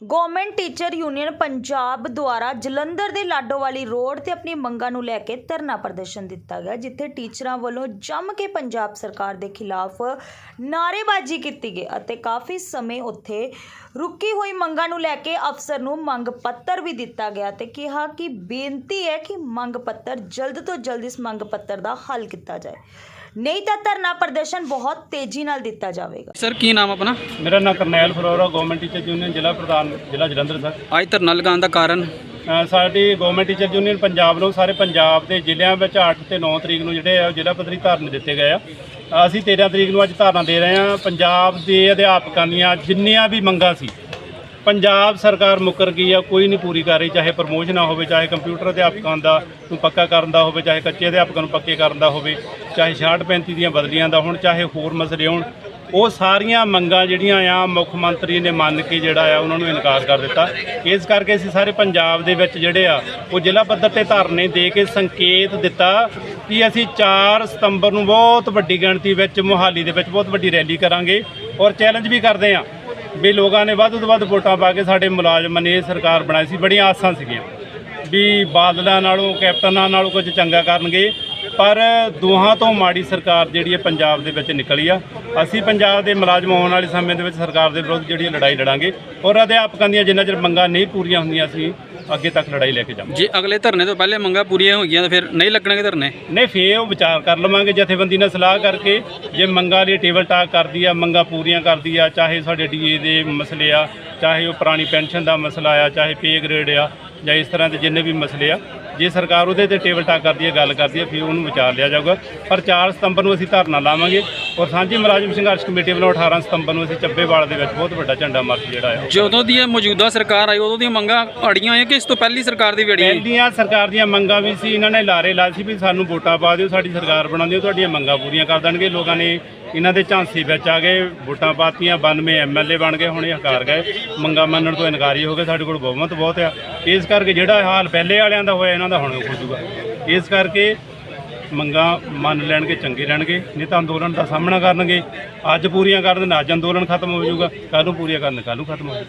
Government teacher union Punjab ਦੁਆਰਾ ਜਲੰਧਰ ਦੇ Ladowali road ਤੇ ਆਪਣੀ ਮੰਗਾਂ ਨੂੰ ਲੈ ਕੇ ਧਰਨਾ ਪ੍ਰਦਰਸ਼ਨ ਦਿੱਤਾ ਗਿਆ, ਜਿੱਥੇ ਟੀਚਰਾਂ ਵੱਲੋਂ ਜੰਮ ਕੇ ਪੰਜਾਬ ਸਰਕਾਰ ਦੇ ਖਿਲਾਫ ਨਾਅਰੇਬਾਜ਼ੀ ਕੀਤੀ ਗਈ ਅਤੇ ਕਾਫੀ ਸਮੇਂ ਉੱਥੇ ਰੁਕੀ ਹੋਈ ਮੰਗਾਂ ਨੂੰ ਲੈ ਕੇ ਅਫਸਰ ਨੂੰ ਮੰਗ ਪੱਤਰ ਵੀ ਦਿੱਤਾ ਗਿਆ ਤੇ ਕਿਹਾ ਕਿ ਬੇਨਤੀ ਹੈ ਕਿ ਮੰਗ ਪੱਤਰ ਜਲਦ ਤੋਂ ਜਲਦ ਇਸ ਮੰਗ ਪੱਤਰ ਦਾ ਹੱਲ ਕੀਤਾ ਜਾਏ। ਨਹੀਂ ਤਾਂ ਧਰਨਾ ਪ੍ਰਦਰਸ਼ਨ ਬਹੁਤ ਤੇਜ਼ੀ ਨਾਲ ਦਿੱਤਾ ਜਾਵੇਗਾ। ਸਰ ਕੀ ਨਾਮ ਆਪਣਾ? ਮੇਰਾ ਨਾਮ Karnail Flora government teacher union ਜ਼ਿਲ੍ਹਾ ਪ੍ਰਧਾਨ ਜ਼ਿਲ੍ਹਾ ਜਲੰਧਰ ਸਰ। ਅੱਜ ਧਰਨਾ ਲਗਾਉਣ ਦਾ ਕਾਰਨ? ਅ, ਸਾਡੀ ਗਵਰਨਮੈਂਟ ਟੀਚਰ ਯੂਨੀਅਨ ਪੰਜਾਬ ਨੂੰ ਸਾਰੇ ਪੰਜਾਬ ਦੇ ਜ਼ਿਲ੍ਹਿਆਂ ਵਿੱਚ 8 ਤੇ 9 ਤਰੀਕ ਨੂੰ ਜਿਹੜੇ ਆ ਜ਼ਿਲ੍ਹਾ ਪੱਧਰੀ ਧਰਨੇ ਦਿੱਤੇ ਗਏ ਆ। ਅਸੀਂ 13 ਤਰੀਕ ਨੂੰ ਅੱਜ ਧਰਨਾ ਦੇ ਰਹੇ ਹਾਂ। ਪੰਜਾਬ ਦੇ ਅਧਿਆਪਕਾਂ ਦੀਆਂ ਜਿੰਨੀਆਂ ਵੀ ਮੰਗਾਂ ਸੀ ਪੰਜਾਬ ਸਰਕਾਰ ਮੁੱਕਰ ਗਈ ਆ ਕੋਈ ਨਹੀਂ ਪੂਰੀ ਕਰ ਰਹੀ ਚਾਹੇ ਪ੍ਰਮੋਸ਼ਨ ਹੋਵੇ ਚਾਹੇ ਕੰਪਿਊਟਰ ਅਧਿਆਪਕਾਂ ਦਾ ਨੂੰ ਪੱਕਾ ਕਰਨ ਦਾ ਹੋਵੇ ਚਾਹੇ ਕੱਚੇ ਅਧਿਆਪਕਾਂ ਨੂੰ ਪੱਕੇ ਕਰਨ ਦਾ ਹੋਵੇ। ਚਾਹੇ 66 35 ਦੀਆਂ ਬਦਲੀਆਂ ਦਾ ਹੁਣ, ਚਾਹੇ ਹੋਰ ਮਸਲੇ ਹੋਣ, ਉਹ ਸਾਰੀਆਂ ਮੰਗਾਂ ਜਿਹੜੀਆਂ ਆ, ਮੁੱਖ ਮੰਤਰੀ ਨੇ ਮੰਨ ਕੇ ਜਿਹੜਾ ਆ, ਉਹਨਾਂ ਨੂੰ ਇਨਕਾਰ ਕਰ ਦਿੱਤਾ। ਇਸ ਕਰਕੇ ਅਸੀਂ ਸਾਰੇ ਪੰਜਾਬ ਦੇ ਵਿੱਚ ਜਿਹੜੇ ਆ, ਉਹ ਜ਼ਿਲ੍ਹਾ ਪੱਧਰ ਤੇ ਧਰਨੇ ਦੇ ਕੇ ਸੰਕੇਤ ਦਿੱਤਾ ਕਿ ਅਸੀਂ 4 ਸਤੰਬਰ ਨੂੰ ਬਹੁਤ ਵੱਡੀ ਗਿਣਤੀ ਵਿੱਚ, ਮੁਹਾਲੀ ਦੇ ਵਿੱਚ ਬਹੁਤ ਵੱਡੀ ਰੈਲੀ ਕਰਾਂਗੇ ਔਰ ਚੈਲੰਜ ਵੀ ਕਰਦੇ ਆ। ਵੀ ਲੋਕਾਂ ਨੇ ਵੱਧ ਤੋਂ ਵੱਧ ਵੋਟਾਂ ਪਾ ਕੇ ਸਾਡੇ ਮੁਲਾਜ਼ਮਾਂ ਨੇ ਇਹ ਸਰਕਾਰ ਬਣਾਈ ਸੀ, ਬੜੀਆਂ ਆਸਾਂ ਸੀਗੀਆਂ। ਵੀ ਬਾਦਲਾਂ ਨਾਲੋਂ ਕੈਪਟਨਾਂ ਨਾਲੋਂ ਕੁਝ ਚੰਗਾ ਕਰਨਗੇ। ਪਰ ਦੋਹਾਂ ਤੋਂ ਮਾੜੀ ਸਰਕਾਰ ਜਿਹੜੀ ਹੈ ਪੰਜਾਬ ਦੇ ਵਿੱਚ ਨਿਕਲੀ ਆ। ਅਸੀਂ ਪੰਜਾਬ ਦੇ ਮੁਲਾਜ਼ਮ ਆਉਣ ਵਾਲੇ ਸਮੇਂ ਦੇ ਵਿੱਚ ਸਰਕਾਰ ਦੇ ਵਿਰੁੱਧ ਜਿਹੜੀ ਲੜਾਈ ਲੜਾਂਗੇ। ਔਰ ਅਧਿਆਪਕਾਂ ਦੀਆਂ ਜਿੰਨਾ ਚਿਰ ਮੰਗਾਂ ਨਹੀਂ ਪੂਰੀਆਂ ਹੁੰਦੀਆਂ ਅਸੀਂ ਅੱਗੇ ਤੱਕ ਲੜਾਈ ਲੈ ਕੇ ਜਾਵਾਂਗੇ। ਜੇ ਅਗਲੇ ਧਰਨੇ ਤੋਂ ਪਹਿਲੇ ਮੰਗਾਂ ਪੂਰੀਆਂ ਹੋ ਗਈਆਂ ਤਾਂ ਫਿਰ ਨਹੀਂ ਲੱਗਣਗੇ ਧਰਨੇ? ਨਹੀਂ ਫੇਰ ਉਹ ਵਿਚਾਰ ਕਰ ਲਵਾਂਗੇ ਜਥੇਬੰਦੀ ਨਾਲ ਸਲਾਹ ਕਰਕੇ ਜੇ ਮੰਗਾਂ ਲਈ ਟੇਬਲ ਟਾਕ ਕਰਦੀ ਆ ਮੰਗਾਂ ਪੂਰੀਆਂ ਕਰਦੀ ਆ ਚਾਹੇ ਸਾਡੇ ਡੀਏ ਦੇ ਮਸਲੇ ਆ ਚਾਹੇ ਉਹ ਪੁਰਾਣੀ ਪੈਨਸ਼ਨ ਦਾ ਮਸਲਾ ਆ ਚਾਹੇ ਪੇ ਗ੍ਰੇਡ ਆ ਜਾਂ ਇਸ ਤਰ੍ਹਾਂ ਦੇ ਜਿੰਨੇ ਵੀ ਮਸਲੇ ਆ ਜੇ ਸਰਕਾਰ ਉਹਦੇ ਤੇ ਟੇਬਲ ਟਾਕ ਕਰਦੀ ਹੈ ਗੱਲ ਕਰਦੀ ਹੈ ਫਿਰ ਉਹਨੂੰ ਵਿਚਾਰ ਲਿਆ ਜਾਊਗਾ। ਪਰ 4 ਸਤੰਬਰ ਨੂੰ ਅਸੀਂ ਧਰਨਾ ਲਾਵਾਂਗੇ ਔਰ ਸਾਂਝੀ ਮੁਲਾਜ਼ਮ ਸੰਘਰਸ਼ ਕਮੇਟੀ ਵੱਲੋਂ 18 ਸਤੰਬਰ ਨੂੰ ਅਸੀਂ ਚੱਬੇਵਾਲ ਦੇ ਵਿੱਚ ਬਹੁਤ ਵੱਡਾ ਝੰਡਾ ਮਾਰਚ ਜਿਹੜਾ ਆ। ਜਦੋਂ ਦੀ ਇਹ ਮੌਜੂਦਾ ਸਰਕਾਰ ਆਈ ਉਦੋਂ ਦੀਆਂ ਮੰਗਾਂ ਅੜੀਆਂ ਹੋਈਆਂ ਕਿ ਇਸ ਤੋਂ ਪਹਿਲੀ ਸਰਕਾਰ ਦੀ ਵੀ ਅੜੀ ਹੋਈ? ਪਹਿਲੀਆਂ ਸਰਕਾਰ ਦੀਆਂ ਮੰਗਾਂ ਵੀ ਸੀ ਇਹਨਾਂ ਨੇ ਲਾਰੇ ਲਾਏ ਸੀ ਵੀ ਸਾਨੂੰ ਵੋਟਾਂ ਪਾ ਦਿਓ ਸਾਡੀ ਸਰਕਾਰ ਬਣਾ ਦਿਓ ਤੁਹਾਡੀਆਂ ਮੰਗਾਂ ਪੂਰੀਆਂ ਕਰ ਦੇਣਗੇ। ਲੋਕਾਂ ਨੇ ਇਹਨਾਂ ਦੇ ਝਾਂਸੀ ਵਿੱਚ ਆ ਗਏ, ਵੋਟਾਂ ਪਾਤੀਆਂ 92 ਐਮਐਲਏ ਬਣ ਗਏ, ਹੁਣ ਇਹ ਹਕਾਰ ਗਏ। ਮੰਗਾਂ ਮੰਨਣ ਤੋਂ ਇਨਕਾਰੀ ਹੋ ਗਏ ਸਾਡੇ ਕੋਲ ਬਹੁਮਤ ਬਹੁਤ ਆ। ਇਸ ਕਰਕੇ ਜਿਹੜਾ ਹਾਲ ਪਹਿਲੇ ਵਾਲਿਆਂ ਦਾ ਹੋਇਆ, ਇਹਨਾਂ ਦਾ ਹੁਣ ਹੋ ਜੂਗਾ ਇਸ ਕਰਕੇ ਮੰਗਾਂ ਮੰਨ ਲੈਣਗੇ, ਚੰਗੇ ਰਹਿਣਗੇ ਨਹੀਂ ਤਾਂ ਅੰਦੋਲਨ ਦਾ ਸਾਹਮਣਾ ਕਰਨਗੇ। ਅੱਜ ਪੂਰੀਆਂ ਕਰਨ ਦੇ ਅੱਜ ਅੰਦੋਲਨ ਖਤਮ ਹੋ ਜਾਊਗਾ, ਕੱਲ੍ਹ ਨੂੰ ਪੂਰੀਆਂ ਕਰਨ, ਕੱਲ੍ਹ ਨੂੰ ਖਤਮ ਹੋ ਜਾਊਗਾ।